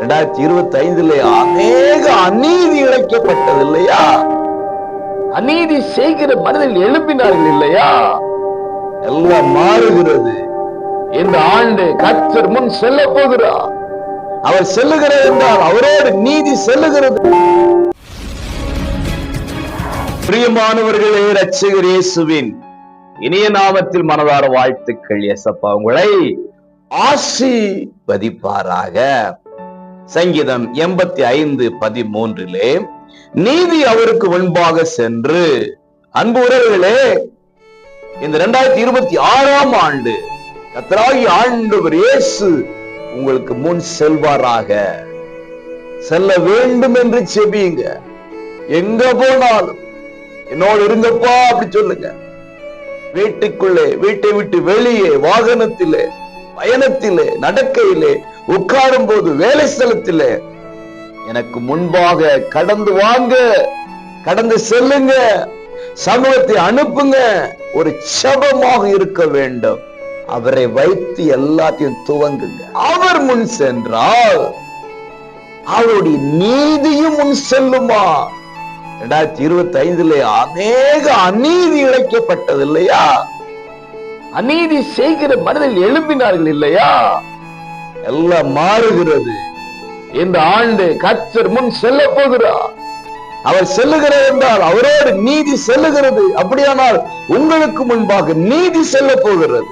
ரெண்டாயிரத்தி இருபத்தி ஐந்துல அநேக அநீதி இழைக்கப்பட்டது இல்லையா அநீதி செய்கிற மனிதர்கள் எழுப்பினார்கள் இல்லையா? எல்லாம் மாறுகிறது. இந்த ஆண்டு கர்த்தர் முன் செல்ல போகிறார். அவர் செல்லுகிறது என்றால் அவரோடு நீதி செல்லுகிறது. பிரியமானவர்களே ரட்சகர் இயேசுவின் இனிய நாமத்தில் மனதார வாழ்த்துக்கள் எசப்பா உங்களை ஆசீர்வதிப்பாராக. சங்கீதம் எண்பத்தி ஐந்து பதிமூன்றிலே நீதி அவருக்கு முன்பாக சென்று. அன்பு உறவுகளே இந்த இரண்டாயிரத்தி இருபத்தி ஆறாம் ஆண்டு கத்தராகி ஆண்டவர் இயேசு உங்களுக்கு முன் செல்வாராக. செல்ல வேண்டும் என்று செபியுங்க. எங்க போனாலும் என்னோடு இருங்கப்பா அப்படி சொல்லுங்க. வீட்டுக்குள்ளே வீட்டை விட்டு வெளியே வாகனத்திலே பயணத்திலே நடக்கையிலே உட்காரும் போது வேலை ஸ்தலத்திலே எனக்கு முன்பாக கடந்து வாங்க கடந்து செல்லுங்க சமூகத்தை அனுப்புங்க ஒரு சபமாக இருக்க வேண்டும். அவரை வைத்து எல்லாத்தையும் துவங்குங்க. அவர் முன் சென்றால் அவருடைய நீதியும் முன் செல்லுமா? ரெண்டாயிரத்தி இருபத்தி ஐந்துல அநேக அநீதி இழைக்கப்பட்டது இல்லையா? அநீதி செய்கிற மனதில் எழும்பினார்கள் இல்லையா? எல்லாம் மாறுகிறது. இந்த ஆண்டு கர்த்தர் முன் செல்ல போகிறார். அவர் செல்லுகிறார் என்றால் அவரோடு நீதி செல்லுகிறது. அப்படியானால் உங்களுக்கு முன்பாக நீதி செல்ல போகிறது.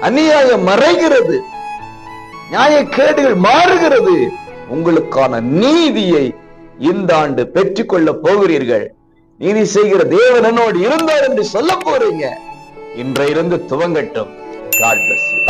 அநியாயம் மறைகிறது. நியாயக்கேடுகள் மாறுகிறது. உங்களுக்கான நீதியை இந்த ஆண்டு பெற்றுக்கொள்ள போகிறீர்கள். நீதி செய்கிற தேவன் என்னோடு இருந்தார் என்று சொல்ல போறீங்க. இன்றையிருந்து துவங்கட்டும். God bless you